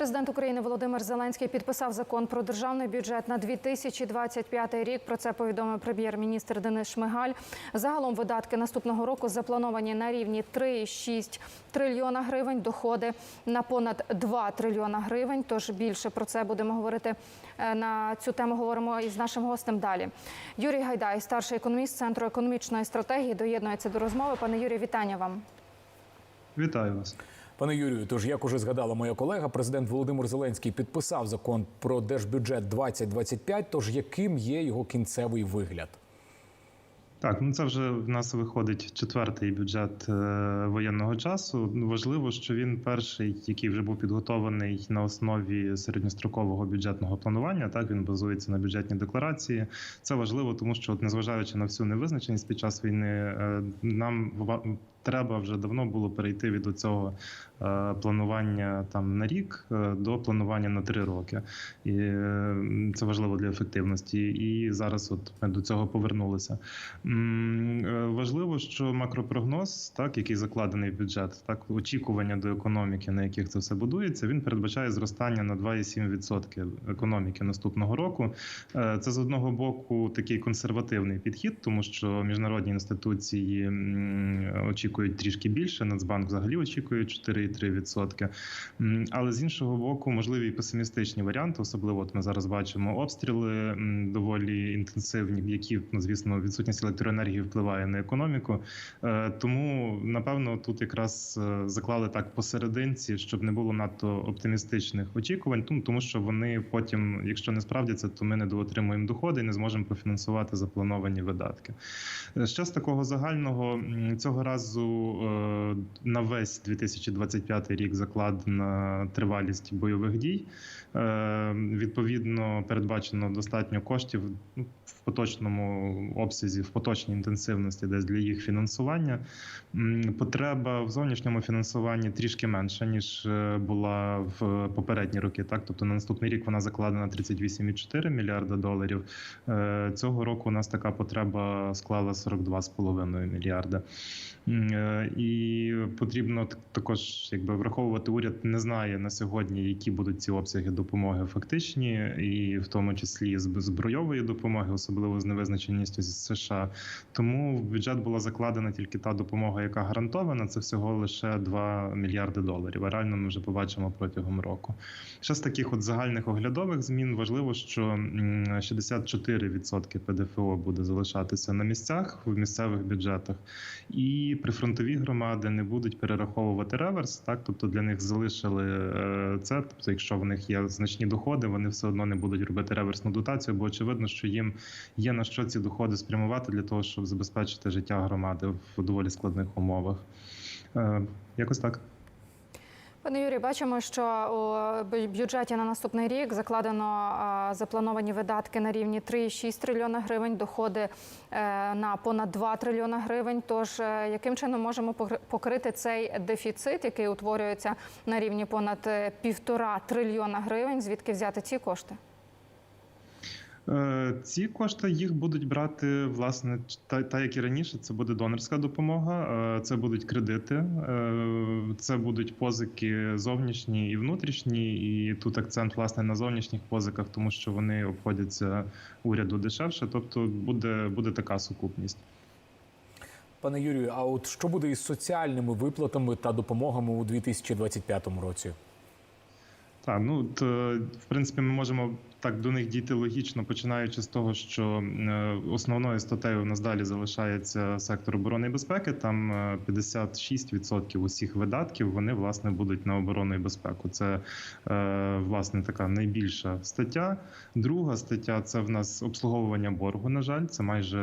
Президент України Володимир Зеленський підписав закон про державний бюджет на 2025 рік. Про це повідомив прем'єр-міністр Денис Шмигаль. Загалом видатки наступного року заплановані на рівні 3,6 трильйона гривень. Доходи на понад 2 трильйона гривень. Тож більше про це будемо говорити е, на цю тему. Говоримо із нашим гостем далі. Юрій Гайдай, старший економіст центру економічної стратегії, доєднується до розмови. Пане Юрію, вітання вам. Вітаю вас. Пане Юрію, тож як уже згадала моя колега, президент Володимир Зеленський підписав закон про держбюджет 2025, Тож яким є його кінцевий вигляд? Так, ну це вже в нас виходить четвертий бюджет е, воєнного часу. Ну, Важливо, що він перший, який вже був підготований на основі середньострокового бюджетного планування. Так він базується на бюджетній декларації. Це важливо, тому що, незважаючи на всю невизначеність під час війни, е, нам треба вже давно було перейти від цього е, планування там на рік е, до планування на три роки. І е, це важливо для ефективності. І зараз, от ми до цього повернулися. Важливо, що макропрогноз, так який закладений в бюджет, так очікування до економіки, на яких це все будується, він передбачає зростання на 2,7% економіки наступного року. Це з одного боку такий консервативний підхід, тому що міжнародні інституції м, очікують трішки більше. Нацбанк взагалі очікує 4,3%. М, Але з іншого боку, можливі песимістичні варіанти, особливо от ми зараз бачимо обстріли доволі інтенсивні, які ну, звісно відсутність електроенергії впливає на економіку. Е, Тому напевно тут якраз е, заклали так посерединці, щоб не було надто оптимістичних очікувань. Тому що вони потім, якщо не справдяться, то ми недоотримуємо доходи і не зможемо профінансувати заплановані видатки. Е, Ще з такого загального цього разу е, на весь 2025 рік закладена тривалість бойових дій. Е, Відповідно, передбачено достатньо коштів ну, в поточному обсязі, в поточній інтенсивності, десь для їх фінансування. Потреба в зовнішньому фінансуванні трішки менша ніж е, була в попередні роки. Так, тобто на наступний рік вона закладена 38,4 мільярда доларів. Цього року у нас така потреба склала 42,5 мільярда. Е, І потрібно також якби враховувати уряд не знає на сьогодні, які будуть ці обсяги допомоги фактичні, і в тому числі збройової допомоги, особливо з невизначеністю з США. Тому в бюджет була закладена тільки та допомога, яка гарантована. Це всього лише 2 мільярди доларів. А реально ми вже побачимо протягом року. Ще з таких от загальних оглядових змін важливо, що м, 64% ПДФО буде залишатися на місцях в місцевих бюджетах, і прифронтові громади не будуть перераховувати реверс. Так, тобто для них залишили е, це. Тобто, якщо в них є значні доходи, вони все одно не будуть робити реверсну дотацію, бо очевидно, що їм є на що ці доходи спрямувати для того, щоб забезпечити життя громади в доволі складних умовах. Е, Якось так. Пане Юрій, бачимо, що у бюджеті на наступний рік закладено заплановані видатки на рівні 3,6 трильйона гривень, доходи е, на понад 2 трильйона гривень. Тож е, яким чином можемо покри- покрити цей дефіцит, який утворюється на рівні понад е, півтора трильйона гривень? Звідки взяти ці кошти? Е, Ці кошти їх будуть брати власне та, та як і раніше. Це буде донорська допомога, е, це будуть кредити, е, це будуть позики зовнішні і внутрішні. І тут акцент власне на зовнішніх позиках, тому що вони обходяться уряду дешевше. Тобто буде, буде така сукупність. Пане Юрію, а от що буде із соціальними виплатами та допомогами у 2025 році? Так, ну е, в принципі, ми можемо так до них дійти логічно, починаючи з того, що е, основною статтею у нас далі залишається сектор оборони і безпеки. Там е, 56% усіх видатків вони власне будуть на оборону і безпеку. Це е, власне така найбільша стаття. Друга стаття це в нас обслуговування боргу. На жаль, це майже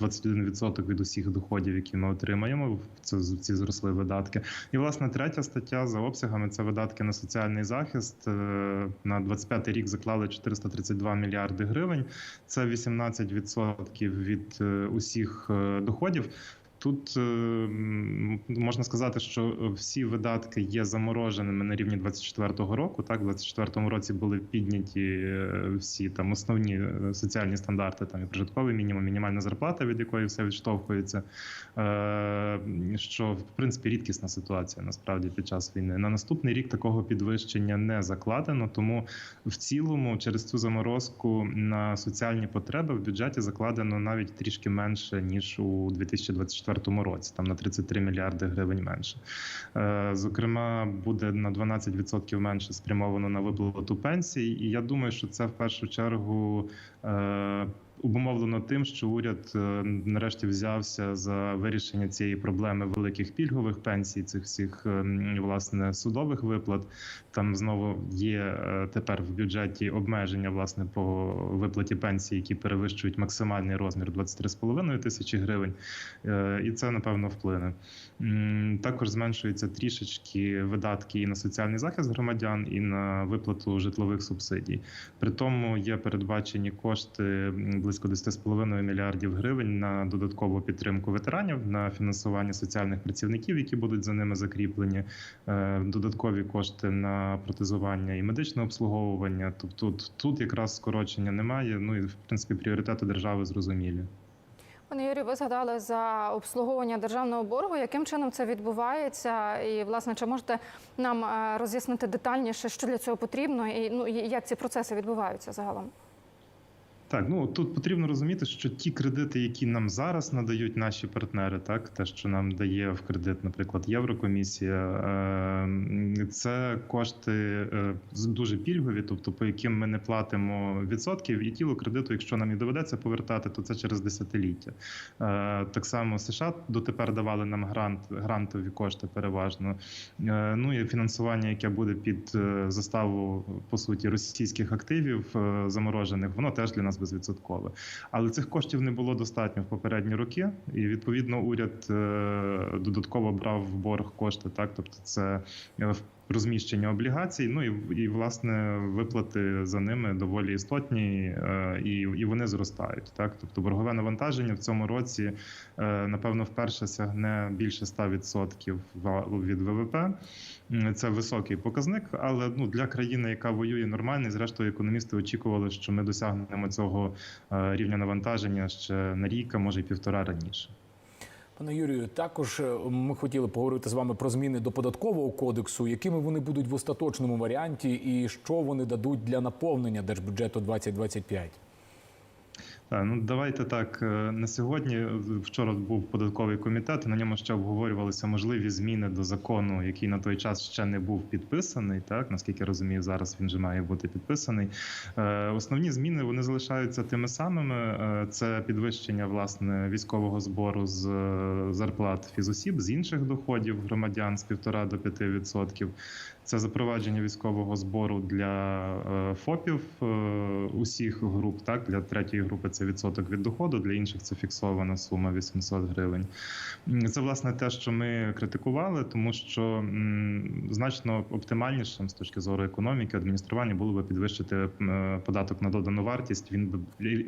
21% від усіх доходів, які ми отримаємо. Це ці зросли видатки. І власне третя стаття за обсягами це видатки на соціальний захист. Е, На 25 рік заклали 432 мільярди гривень. Це 18% від е, усіх е, доходів. Тут е, можна сказати, що всі видатки є замороженими на рівні 24-го року. Так, в 24-му році були підняті е, всі там основні е, соціальні стандарти, там і прожитковий мінімум, мінімальна зарплата, від якої все відштовхується. Що в принципі рідкісна ситуація насправді під час війни. На наступний рік такого підвищення не закладено, тому в цілому через цю заморозку на соціальні потреби в бюджеті закладено навіть трішки менше ніж у 2024 році, там на 33 мільярди гривень менше. Е, Зокрема, буде на 12% менше спрямовано на виплату пенсій, і я думаю, що це в першу чергу. Обумовлено тим, що уряд е, нарешті взявся за вирішення цієї проблеми великих пільгових пенсій, цих всіх е, власне судових виплат. Там знову є е, тепер в бюджеті обмеження власне по виплаті пенсій, які перевищують максимальний розмір 23,5 тисячі гривень, і це напевно вплине. Також зменшуються трішечки видатки і на соціальний захист громадян, і на виплату житлових субсидій. При тому є передбачені кошти близько 10,5 мільярдів гривень на додаткову підтримку ветеранів, на фінансування соціальних працівників, які будуть за ними закріплені, е, додаткові кошти на протезування і медичне обслуговування. Тобто тут, тут якраз скорочення немає. Ну і в принципі пріоритети держави зрозумілі. Пане Юрію, ви згадали за обслуговування державного боргу. Яким чином це відбувається? І, власне, чи можете нам е, роз'яснити детальніше, що для цього потрібно, і ну і як ці процеси відбуваються загалом? Так, ну тут потрібно розуміти, що ті кредити, які нам зараз надають наші партнери, так те, що нам дає в кредит, наприклад, Єврокомісія, е, це кошти е, дуже пільгові, тобто по яким ми не платимо відсотків, і тіло кредиту, якщо нам і доведеться повертати, то це через десятиліття. Е, Так само США дотепер давали нам грант, грантові кошти переважно. Е, Ну і фінансування, яке буде під заставу по суті російських активів заморожених, воно теж для нас безвідсоткове. Але цих коштів не було достатньо в попередні роки, і відповідно уряд е, додатково брав в борг кошти. Так, тобто це е, розміщення облігацій. Ну і і власне виплати за ними доволі істотні, е, і, і вони зростають. Так, тобто боргове навантаження в цьому році е, напевно вперше сягне більше 100% ва- від ВВП. Це високий показник, але ну для країни, яка воює нормально, зрештою економісти очікували, що ми досягнемо цього е, рівня навантаження ще на рік, а може й півтора раніше. Пане Юрію, також е, ми хотіли поговорити з вами про зміни до податкового кодексу, якими вони будуть в остаточному варіанті, і що вони дадуть для наповнення держбюджету 2025. Так, ну давайте так е, на сьогодні. Вчора був податковий комітет. На ньому ще обговорювалися можливі зміни до закону, який на той час ще не був підписаний. Так наскільки розумію, зараз він вже має бути підписаний. Е, Основні зміни вони залишаються тими самими: Е, це підвищення власне військового збору з е, зарплат фізосіб з інших доходів громадян з 1,5 до 5%. Це запровадження військового збору для е, ФОПів е, усіх груп. Так для третьої групи це відсоток від доходу, для інших це фіксована сума 800 гривень. Це власне те, що ми критикували, тому що значно оптимальнішим з точки зору економіки адміністрування було би підвищити податок на додану вартість. Він би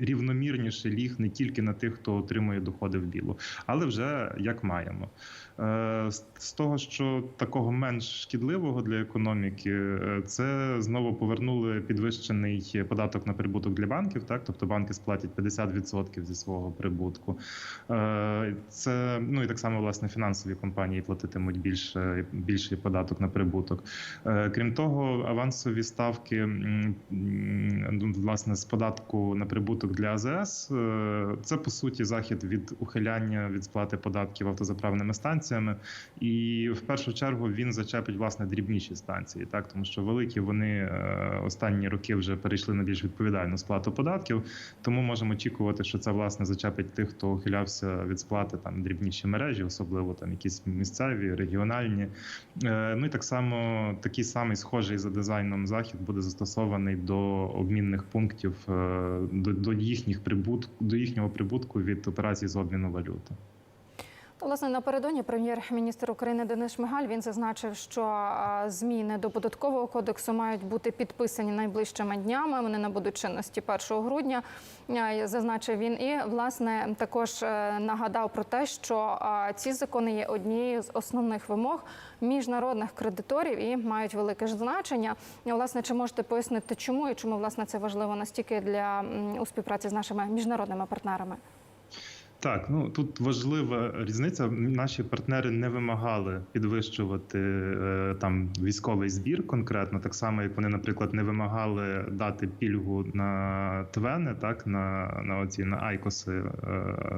рівномірніше ліг не тільки на тих, хто отримує доходи в білу, але вже як маємо. Е, з- того, що такого менш шкідливого для економіки, е, це знову повернули підвищений податок на прибуток для банків. Так, тобто банки сплатять 50% зі свого прибутку. Е, Це ну і так само власне фінансові компанії платитимуть більше більший податок на прибуток. Крім того, авансові ставки власне з податку на прибуток для АЗС. Це по суті захід від ухиляння від сплати податків автозаправними станціями, і в першу чергу він зачепить власне дрібніші станції, так тому що великі вони е, останні роки вже перейшли на більш відповідальну сплату податків. Тому можемо очікувати, що це власне зачепить тих, хто ухилявся від сплати там дрібніші мережі, особливо там якісь місцеві, регіональні. Е, Ну і так само такий самий схожий за дизайном захід буде застосований до обмінних пунктів, е, до, до їхніх прибутку, до їхнього прибутку від операцій з обміну валюти. Власне, напередодні прем'єр-міністр України Денис Шмигаль він зазначив, що зміни до податкового кодексу мають бути підписані найближчими днями. Вони набудуть чинності 1 грудня. Зазначив він і власне також е, нагадав про те, що ці закони є однією з основних вимог міжнародних кредиторів і мають велике ж значення. Власне, чи можете пояснити, чому і чому власне це важливо настільки для у співпраці з нашими міжнародними партнерами? Так, ну тут важлива різниця. Наші партнери не вимагали підвищувати е, там військовий збір конкретно, так само як вони, наприклад, не вимагали дати пільгу на твени, так на, на оці на айкоси е,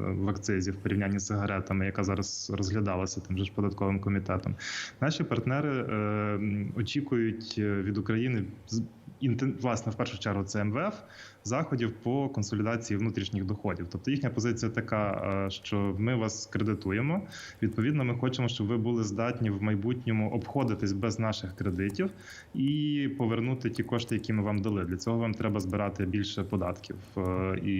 в акцизі в порівнянні з сигаретами, яка зараз розглядалася тим же ж податковим комітетом. Наші партнери е, очікують від України власне в першу чергу це МВФ заходів по консолідації внутрішніх доходів. Тобто їхня позиція така, е, що ми вас кредитуємо. Відповідно, ми хочемо, щоб ви були здатні в майбутньому обходитись без наших кредитів і повернути ті кошти, які ми вам дали. Для цього вам треба збирати більше податків. Е, І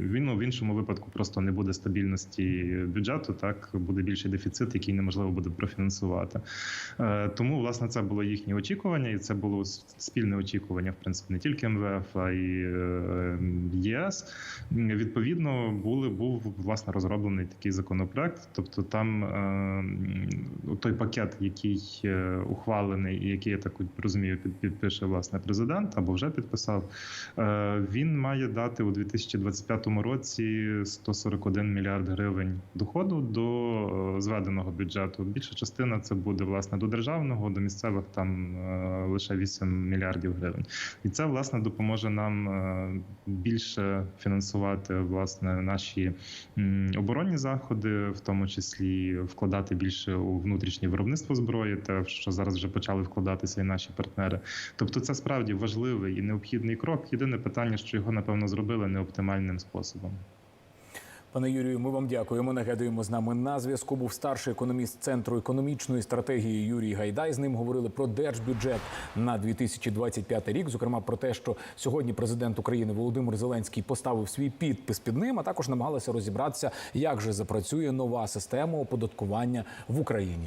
він ну, в іншому випадку просто не буде стабільності бюджету. Так буде більший дефіцит, який неможливо буде профінансувати. Е, Тому власне це було їхнє очікування, і це було спільне очікування, в принципі, не тільки МВФ, а й е, ЄС. Відповідно, були був власне розроблений такий законопроект. Тобто, там е, той пакет, який е, ухвалений, і який я так розумію, під- підпише власне президент або вже підписав. е, Він має дати у 2025 році 141 мільярд гривень доходу до зведеного бюджету. Більша частина це буде власне до державного, до місцевих там лише 8 мільярдів гривень. І це власне допоможе нам е, більше фінансувати власне наші оборонні заходи, в тому числі вкладати більше у внутрішнє виробництво зброї, те, що зараз вже почали вкладатися і наші партнери. Тобто, це справді важливий і необхідний крок. Єдине питання, що його напевно зробили неоптимальним способом. Пане Юрію, ми вам дякуємо. Нагадуємо, з нами на зв'язку був старший економіст центру економічної стратегії Юрій Гайдай. З ним говорили про держбюджет на 2025 рік. Зокрема, про те, що сьогодні президент України Володимир Зеленський поставив свій підпис під ним, а також намагалися розібратися, як же запрацює нова система оподаткування в Україні.